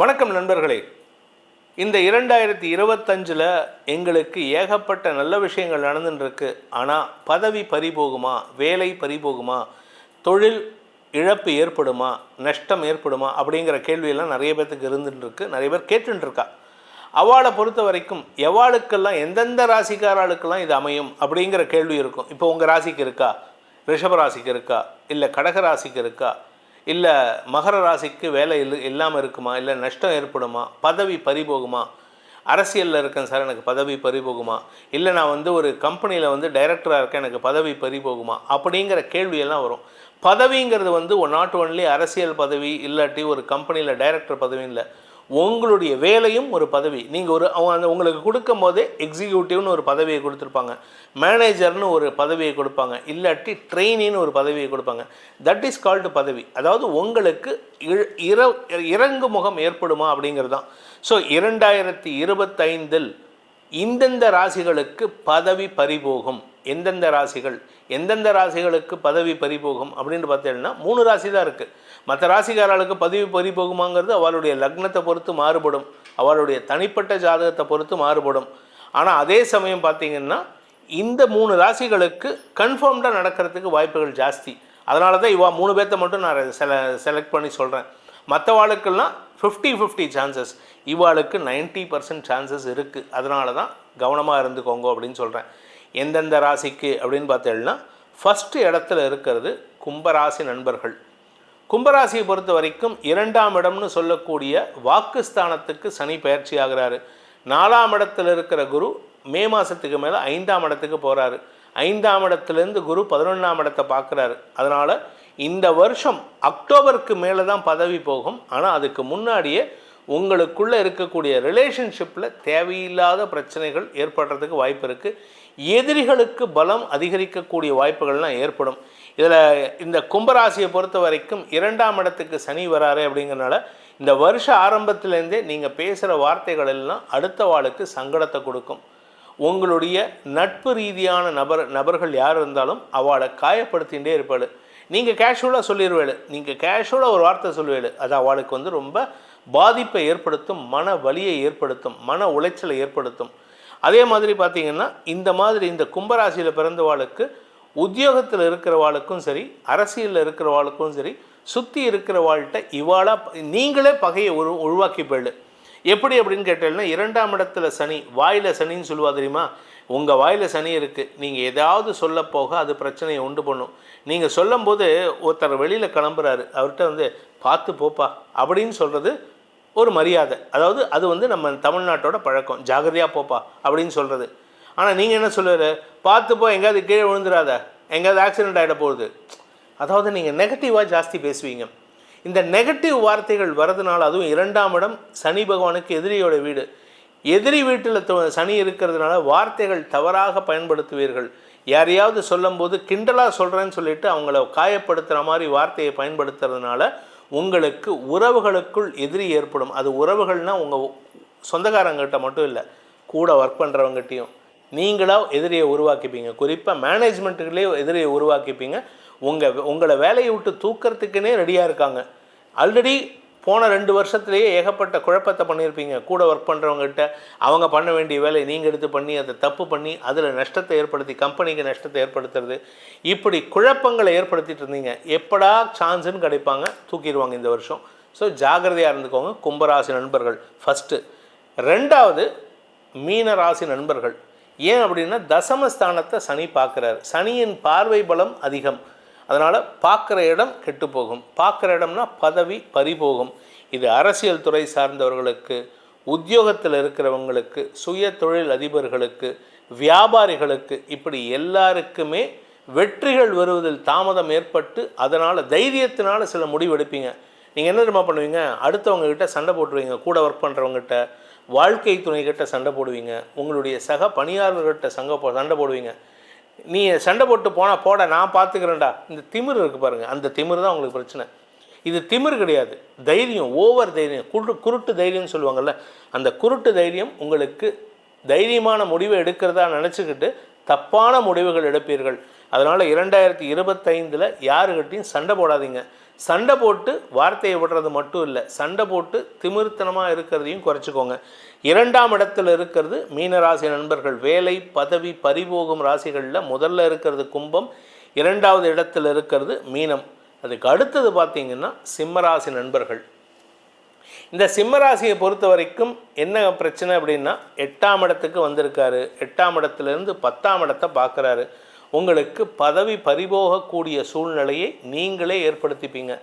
வணக்கம் நண்பர்களே. இந்த இரண்டாயிரத்தி இருபத்தஞ்சில் எங்களுக்கு ஏகப்பட்ட நல்ல விஷயங்கள் நடந்துட்டுருக்கு ஆனால் பதவி பறிபோகுமா வேலை பறிபோகுமா தொழில் இழப்பு ஏற்படுமா நஷ்டம் ஏற்படுமா அப்படிங்கிற கேள்வியெல்லாம் நிறைய பேர்த்துக்கு இருந்துட்டுருக்கு நிறைய பேர் கேட்டுருக்கா அவளை பொறுத்த வரைக்கும் எவாளுக்கெல்லாம் எந்தெந்த ராசிக்காராளுக்கெல்லாம் இது அமையும் அப்படிங்கிற கேள்வி இருக்கும். இப்போ உங்கள் ராசிக்கு இருக்கா? ரிஷப ராசிக்கு இருக்கா? இல்லை கடக ராசிக்கு இருக்கா? இல்லை மகர ராசிக்கு வேலை இல்லை இல்லாமல் இருக்குமா? இல்லை நஷ்டம் ஏற்படுமா? பதவி பறிபோகுமா? அரசியலில் இருக்கேன் சார் எனக்கு பதவி பறிபோகுமா? இல்லை நான் வந்து ஒரு கம்பெனியில் வந்து டைரக்டராக இருக்கேன் எனக்கு பதவி பறிபோகுமா? அப்படிங்கிற கேள்வியெல்லாம் வரும். பதவிங்கிறது வந்து ஒரு நாட் ஒன்லி அரசியல் பதவி இல்லாட்டி ஒரு கம்பெனியில் டைரக்டர் பதவி இல்லை. உங்களுடைய வேலையும் ஒரு பதவி. நீங்கள் ஒரு அவங்க அந்த உங்களுக்கு கொடுக்கும் போதே எக்ஸிக்யூட்டிவ்னு ஒரு பதவியை கொடுத்துருப்பாங்க. மேனேஜர்னு ஒரு பதவியை கொடுப்பாங்க. இல்லாட்டி ட்ரெயினின்னு ஒரு பதவியை கொடுப்பாங்க. தட் இஸ் கால்டு பதவி. அதாவது உங்களுக்கு இழ- இறங்கு முகம் ஏற்படுமா அப்படிங்கிறது தான் ஸோ இரண்டாயிரத்தி இருபத்தைந்தில் இந்தந்த ராசிகளுக்கு பதவி பறிபோகும். எந்தெந்த ராசிகள் எந்தெந்த ராசிகளுக்கு பதவி பறிபோகும் அப்படின்னு பார்த்தீங்கன்னா மூணு ராசி தான் இருக்குது மற்ற ராசிக்காரர்களுக்கு பதவி பறிபோகுமாங்கிறது அவளுடைய லக்னத்தை பொறுத்து மாறுபடும். அவளுடைய தனிப்பட்ட ஜாதகத்தை பொறுத்து மாறுபடும். ஆனால் அதே சமயம் பார்த்தீங்கன்னா இந்த மூணு ராசிகளுக்கு கன்ஃபார்ம்டாக நடக்கிறதுக்கு வாய்ப்புகள் ஜாஸ்தி. அதனால தான் இவா மூணு பேர்த்த மட்டும் நான் செல செலக்ட் பண்ணி சொல்கிறேன் மற்றவாளுக்கெல்லாம் ஃபிஃப்டி ஃபிஃப்டி சான்சஸ் இவாளுக்கு 90% பர்சன்ட் சான்சஸ் இருக்குது அதனால தான் கவனமாக இருந்துக்கோங்க அப்படின்னு சொல்கிறேன் எந்தெந்த ராசிக்கு அப்படின்னு பார்த்தீங்கன்னா ஃபஸ்ட்டு இடத்துல இருக்கிறது கும்பராசி நண்பர்கள். கும்பராசியை பொறுத்த வரைக்கும் இரண்டாம் இடம்னு சொல்லக்கூடிய வாக்குஸ்தானத்துக்கு சனி பயிற்சி ஆகிறாரு. நாலாம் இடத்துல இருக்கிற குரு மே மாதத்துக்கு மேலே ஐந்தாம் இடத்துக்கு போகிறாரு ஐந்தாம் இடத்துலேருந்து குரு பதினொன்றாம் இடத்தை பார்க்குறாரு. அதனால் இந்த வருஷம் அக்டோபருக்கு மேலே தான் பதவி போகும். ஆனால் அதுக்கு முன்னாடியே உங்களுக்குள்ளே இருக்கக்கூடிய ரிலேஷன்ஷிப்பில் தேவையில்லாத பிரச்சனைகள் ஏற்படுறதுக்கு வாய்ப்பு இருக்குது எதிரிகளுக்கு பலம் அதிகரிக்கக்கூடிய வாய்ப்புகள்லாம் ஏற்படும். இதில் இந்த கும்பராசியை பொறுத்த வரைக்கும் இரண்டாம் இடத்துக்கு சனி வராரு அப்படிங்கிறனால இந்த வருஷ ஆரம்பத்திலேருந்தே நீங்கள் பேசுகிற வார்த்தைகள் எல்லாம் அடுத்த வாளுக்கு சங்கடத்தை கொடுக்கும். உங்களுடைய நட்பு ரீதியான நபர் நபர்கள் யார் இருந்தாலும் அவளை காயப்படுத்திகிட்டே இருப்பாள். நீங்கள் கேஷுவலாக சொல்லிடுவேள் நீங்கள் கேஷுவலாக ஒரு வார்த்தை சொல்லுவேள். அது அவளுக்கு வந்து ரொம்ப பாதிப்பை ஏற்படுத்தும் மன வலியை ஏற்படுத்தும் மன உளைச்சலை ஏற்படுத்தும். அதே மாதிரி பார்த்தீங்கன்னா இந்த மாதிரி இந்த கும்பராசியில் பிறந்தவாளுக்கு உத்தியோகத்தில் இருக்கிறவாளுக்கும் சரி அரசியலில் இருக்கிறவாளுக்கும் சரி சுற்றி இருக்கிறவாள்கிட்ட இவாளாக நீங்களே பகையை உரு உருவாக்கி போயிடு எப்படி அப்படின்னு கேட்டீங்கன்னா இரண்டாம் இடத்துல சனி வாயில் சனின்னு சொல்லுவா தெரியுமா? உங்கள் வாயில் சனி இருக்குது நீங்கள் ஏதாவது சொல்ல போக அது பிரச்சனையை உண்டு பண்ணும். நீங்கள் சொல்லும்போது ஒருத்தர் வெளியில் கிளம்புறாரு. அவர்கிட்ட வந்து பார்த்து போப்பா. அப்படின்னு சொல்கிறது ஒரு மரியாதை. அதாவது அது வந்து நம்ம தமிழ்நாட்டோட பழக்கம். ஜாகிரதையாக போப்பா அப்படின்னு சொல்கிறது ஆனால் நீங்கள் என்ன சொல்லுவார்? பார்த்து போ எங்கேயாவது கீழே விழுந்துடாத எங்கேயாவது ஆக்சிடென்ட் ஆகிட போகுது. அதாவது நீங்கள் நெகட்டிவாக ஜாஸ்தி பேசுவீங்க. இந்த நெகட்டிவ் வார்த்தைகள் வரதுனால அதுவும் இரண்டாம் இடம் சனி பகவானுக்கு எதிரியோட வீடு. எதிரி வீட்டில் சனி இருக்கிறதுனால வார்த்தைகள் தவறாக பயன்படுத்துவீர்கள். யாரையாவது சொல்லும்போது கிண்டலாக சொல்கிறேன்னு சொல்லிட்டு அவங்கள காயப்படுத்துகிற மாதிரி வார்த்தையை பயன்படுத்துறதுனால உங்களுக்கு உறவுகளுக்குள் எதிரி ஏற்படும். அது உறவுகள்னால் உங்கள் சொந்தக்காரங்கிட்ட மட்டும் இல்லை கூட ஒர்க் பண்ணுறவங்ககிட்டையும் நீங்களாக எதிரியை உருவாக்கிப்பீங்க. குறிப்பாக மேனேஜ்மெண்ட்டுகளே எதிரியை உருவாக்கிப்பீங்க. உங்கள் உங்களை வேலையை விட்டு தூக்கிறதுக்குன்னே ரெடியாக இருக்காங்க. ஆல்ரெடி போன ரெண்டு வருஷத்துலேயே ஏகப்பட்ட குழப்பத்தை பண்ணியிருப்பீங்க. கூட ஒர்க் பண்ணுறவங்ககிட்ட அவங்க பண்ண வேண்டிய வேலையை நீங்கள் எடுத்து பண்ணி அதை தப்பு பண்ணி அதில் நஷ்டத்தை ஏற்படுத்தி கம்பெனிக்கு நஷ்டத்தை ஏற்படுத்துறது. இப்படி குழப்பங்களை ஏற்படுத்திட்டு இருந்தீங்க. எப்படா சான்ஸுன்னு கிடைப்பாங்க. தூக்கிடுவாங்க இந்த வருஷம். ஸோ ஜாகிரதையாக இருந்துக்கோங்க. கும்பராசி நண்பர்கள் ஃபஸ்ட்டு ரெண்டாவது மீன ராசி நண்பர்கள். ஏன் அப்படின்னா தசமஸ்தானத்தை சனி பார்க்குறாரு. சனியின் பார்வை பலம் அதிகம். அதனால் பார்க்குற இடம் கெட்டு போகும் பார்க்குற இடம்னா பதவி பறிபோகும். இது அரசியல் துறை சார்ந்தவர்களுக்கு உத்தியோகத்தில் இருக்கிறவங்களுக்கு சுய தொழில் அதிபர்களுக்கு வியாபாரிகளுக்கு இப்படி எல்லாருக்குமே வெற்றிகள் வருவதில் தாமதம் ஏற்பட்டு அதனால் தைரியத்தினால் சில முடிவெடுப்பீங்க நீங்கள் என்ன தெரியுமா பண்ணுவீங்க? அடுத்தவங்கக்கிட்ட சண்டை போட்டுருவீங்க. கூட ஒர்க் பண்ணுறவங்ககிட்ட வாழ்க்கை துணைக்கிட்ட சண்டை போடுவீங்க. உங்களுடைய சக பணியாளர்கிட்ட சங்க போ சண்டை போடுவீங்க. நீ சண்டை போட்டு போனால் போட நான் பார்த்துக்கிறேன்டா இந்த திமிர் இருக்குது பாருங்கள் அந்த திமிர் தான் உங்களுக்கு பிரச்சனை. இது திமிர் கிடையாது. தைரியம் ஓவர் தைரியம் குரு குருட்டு தைரியம்னு சொல்லுவாங்கள்ல அந்த குருட்டு தைரியம் உங்களுக்கு தைரியமான முடிவை எடுக்கிறதா நினச்சிக்கிட்டு தப்பான முடிவுகள் எடுப்பீர்கள். அதனால் இரண்டாயிரத்தி இருபத்தைந்தில் யாருக்கிட்டையும் சண்டை போடாதீங்க. சண்டை போட்டு வார்த்தையை விடுறது மட்டும் இல்லை சண்டை போட்டு திமிர்த்தனமாக இருக்கிறதையும் குறைச்சிக்கோங்க. இரண்டாம் இடத்துல இருக்கிறது மீனராசி நண்பர்கள். வேலை பதவி பறிபோகும் ராசிகளில் முதல்ல இருக்கிறது கும்பம் இரண்டாவது இடத்துல இருக்கிறது மீனம். அதுக்கு அடுத்தது பார்த்தீங்கன்னா சிம்மராசி நண்பர்கள். இந்த சிம்மராசியை பொறுத்த வரைக்கும் என்ன பிரச்சனை அப்படின்னா எட்டாம் இடத்துக்கு வந்திருக்காரு. எட்டாம் இடத்துலேருந்து பத்தாம் இடத்தை பார்க்குறாரு. உங்களுக்கு பதவி பறிபோகக்கூடிய சூழ்நிலையை நீங்களே ஏற்படுத்திப்பீங்க.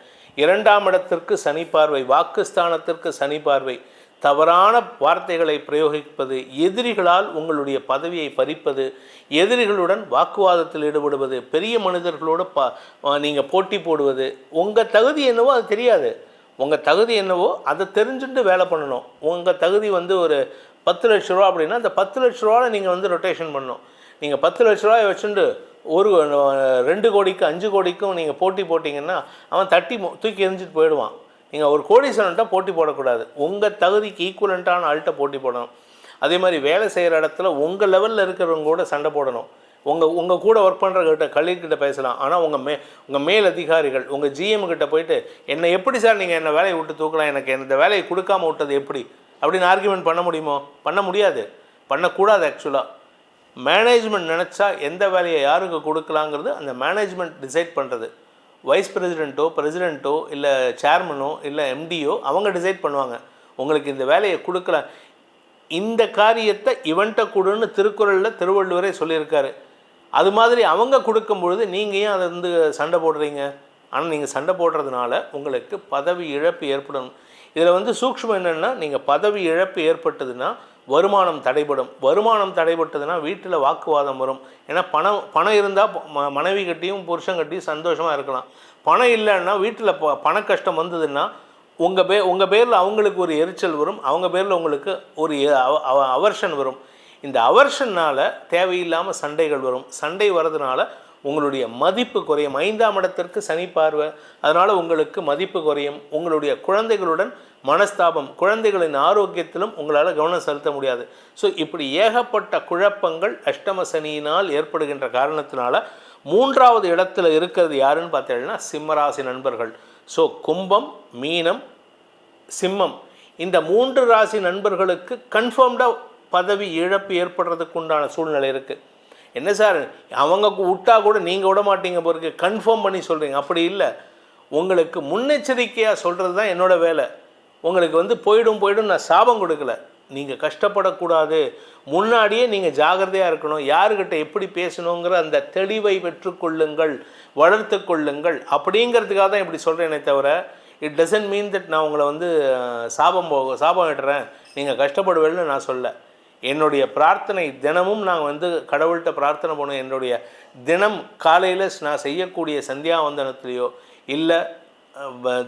இரண்டாம் இடத்திற்கு சனி பார்வை வாக்குஸ்தானத்திற்கு சனி பார்வை. தவறான வார்த்தைகளை பிரயோகிப்பது எதிரிகளால் உங்களுடைய பதவியை பறிப்பது எதிரிகளுடன் வாக்குவாதத்தில் ஈடுபடுவது பெரிய மனிதர்களோடு ப நீங்கள் போட்டி போடுவது. உங்கள் தகுதி என்னவோ அது தெரியாது. உங்கள் தகுதி என்னவோ அதை தெரிஞ்சுட்டு வேலை பண்ணணும். உங்கள் தகுதி வந்து ஒரு பத்து லட்ச ரூபா அப்படின்னா அந்த பத்து லட்ச ரூபாவில் நீங்கள் வந்து ரொட்டேஷன் பண்ணணும். நீங்கள் பத்து லட்ச ரூபாய் வச்சுட்டு ஒரு ரெண்டு கோடிக்கும் அஞ்சு கோடிக்கும் நீங்கள் போட்டி போட்டிங்கன்னா அவன் தட்டி தூக்கி எரிஞ்சிட்டு போயிடுவான். நீங்கள் ஒரு கோடீஸ்வரன்ட்ட போட்டி போடக்கூடாது. உங்கள் தகுதிக்கு ஈக்குவலண்ட்டான ஆள்கிட்ட போட்டி போடணும். அதே மாதிரி வேலை செய்கிற இடத்துல உங்கள் லெவலில் இருக்கிறவங்க கூட சண்டை போடணும். உங்கள் உங்கள் கூட ஒர்க் பண்ணுறவங்ககிட்ட கலீக்கிட்ட பேசலாம். ஆனால் உங்கள் மே உங்கள் மேல் அதிகாரிகள் உங்கள் ஜிஎம் கிட்ட போயிட்டு என்னை எப்படி சார் நீங்கள் என்னை வேலையை விட்டு தூக்கலாம்? எனக்கு இந்த வேலையை கொடுக்காம விட்டது எப்படி? அப்படின்னு ஆர்கியூமெண்ட் பண்ண முடியுமோ? பண்ண முடியாது. பண்ணக்கூடாது ஆக்சுவலாக மேனேஜ்மெண்ட் நினச்சா எந்த வேலையை யாருக்கு கொடுக்கலாங்கிறது அந்த மேனேஜ்மெண்ட் டிசைட் பண்ணுறது வைஸ் பிரசிடெண்ட்டோ பிரசிடெண்ட்டோ இல்லை சேர்மனோ இல்லை எம்டியோ அவங்க டிசைட் பண்ணுவாங்க. உங்களுக்கு இந்த வேலையை கொடுக்கல. இந்த காரியத்தை இவன்ட்ட கொடுன்னு திருக்குறளில் திருவள்ளுவரே சொல்லியிருக்காரு. அது மாதிரி அவங்க கொடுக்கும் பொழுது நீங்கள் ஏன் அதை வந்து சண்டை போடுறீங்க? ஆனால் நீங்கள் சண்டை போடுறதுனால உங்களுக்கு பதவி இழப்பு ஏற்படணும். இதில் வந்து சூக்ஷ்மம் என்னென்னா நீங்கள் பதவி இழப்பு ஏற்பட்டதுன்னா வருமானம் தடைபடும். வருமானம் தடைபட்டதுன்னா வீட்டில் வாக்குவாதம் வரும். ஏன்னா பணம் பணம் இருந்தால் ம மனைவி கட்டியும் புருஷன் கட்டியும் சந்தோஷமாக இருக்கலாம். பணம் இல்லைன்னா வீட்டில் ப பண கஷ்டம் வந்ததுன்னா உங்கள் பே உங்கள் பேரில் அவங்களுக்கு ஒரு எரிச்சல் வரும். அவங்க பேரில் உங்களுக்கு ஒரு அவர்ஷன் வரும். இந்த அவர்ஷனால் தேவையில்லாமல் சண்டைகள் வரும். சண்டை வர்றதுனால உங்களுடைய மதிப்பு குறையும். ஐந்தாம் இடத்திற்கு சனி பார்வை. அதனால் உங்களுக்கு மதிப்பு குறையும். உங்களுடைய குழந்தைகளுடன் மனஸ்தாபம் குழந்தைகளின் ஆரோக்கியத்திலும் உங்களால் கவனம் செலுத்த முடியாது. ஸோ இப்படி ஏகப்பட்ட குழப்பங்கள் அஷ்டம சனியினால் ஏற்படுகின்ற காரணத்தினால மூன்றாவது இடத்துல இருக்கிறது யாருன்னு பார்த்தீங்கன்னா சிம்மராசி நண்பர்கள். ஸோ கும்பம் மீனம் சிம்மம். இந்த மூன்று ராசி நண்பர்களுக்கு கன்ஃபார்ம்டாக பதவி இழப்பு ஏற்படுறதுக்கு உண்டான சூழ்நிலை இருக்குது என்ன சார்? அவங்க விட்டா கூட நீங்கள் விட மாட்டீங்க பொறுக்கு கன்ஃபார்ம் பண்ணி சொல்கிறீங்க அப்படி இல்லை. உங்களுக்கு முன்னெச்சரிக்கையாக சொல்கிறது தான் என்னோட வேலை. உங்களுக்கு வந்து போயிடும் போயிடும் நான் சாபம் கொடுக்கல. நீங்கள் கஷ்டப்படக்கூடாது. முன்னாடியே நீங்கள் ஜாகிரதையாக இருக்கணும். யாருக்கிட்ட எப்படி பேசணுங்கிற அந்த தெளிவை பெற்றுக்கொள்ளுங்கள் வளர்த்து கொள்ளுங்கள் அப்படிங்கிறதுக்காக தான் இப்படி சொல்கிறேனே தவிர இட் டசன்ட் மீன் தட் நான் உங்களை வந்து சாபம் போக சாபம் விடுறேன் நீங்கள் கஷ்டப்படுவேன்னு நான் சொல்ல. என்னுடைய பிரார்த்தனை தினமும் நான் வந்து கடவுள்கிட்ட பிரார்த்தனை பண்ணுவேன் என்னுடைய தினம் காலையில் நான் செய்யக்கூடிய சந்தியாவந்தனத்துலேயோ இல்லை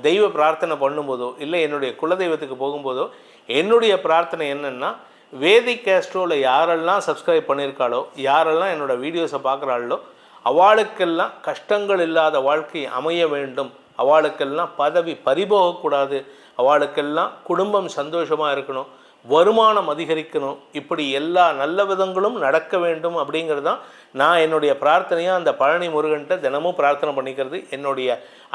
தெய்வ பிரார்த்தனை பண்ணும்போதோ இல்லை என்னுடைய குலதெய்வத்துக்கு போகும்போதோ என்னுடைய பிரார்த்தனை என்னென்னா வேதிக் கேஸ்ட்ரோவில் யாரெல்லாம் சப்ஸ்கிரைப் பண்ணியிருக்காளோ யாரெல்லாம் என்னோடய வீடியோஸை பார்க்குறாளோ அவளுக்கெல்லாம் கஷ்டங்கள் இல்லாத வாழ்க்கை அமைய வேண்டும். அவளுக்கெல்லாம் பதவி பறிபோகக்கூடாது. அவளுக்கெல்லாம் குடும்பம் சந்தோஷமாக இருக்கணும். வருமானம் அதிகரிக்கணும். இப்படி எல்லா நல்ல விதங்களும் நடக்க வேண்டும் அப்படிங்கிறது தான் நான் என்னுடைய பிரார்த்தனையாக அந்த பழனி முருகன்கிட்ட தினமும் பிரார்த்தனை பண்ணிக்கிறது. என்னுடைய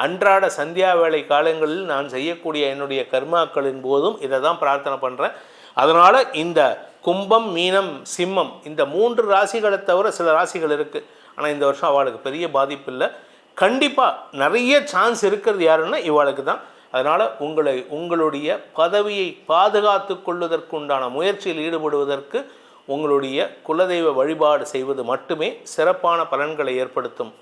அன்றாட சந்தியா வேலை காலங்களில் நான் செய்யக்கூடிய என்னுடைய கர்மாக்களின் போதும் இதை தான் பிரார்த்தனை பண்ணுறேன் அதனால் இந்த கும்பம் மீனம் சிம்மம் இந்த மூன்று ராசிகளை தவிர சில ராசிகள் இருக்குது ஆனால் இந்த வருஷம் அவளுக்கு பெரிய பாதிப்பு இல்லை. கண்டிப்பாக நிறைய சான்ஸ் இருக்கிறது யாருன்னா இவளுக்கு தான். அதனால் உங்களை உங்களுடைய பதவியை பாதுகாத்து கொள்வதற்குண்டான முயற்சியில் ஈடுபடுவதற்கு உங்களுடைய குலதெய்வ வழிபாடு செய்வது மட்டுமே சிறப்பான பலன்களை ஏற்படுத்தும்.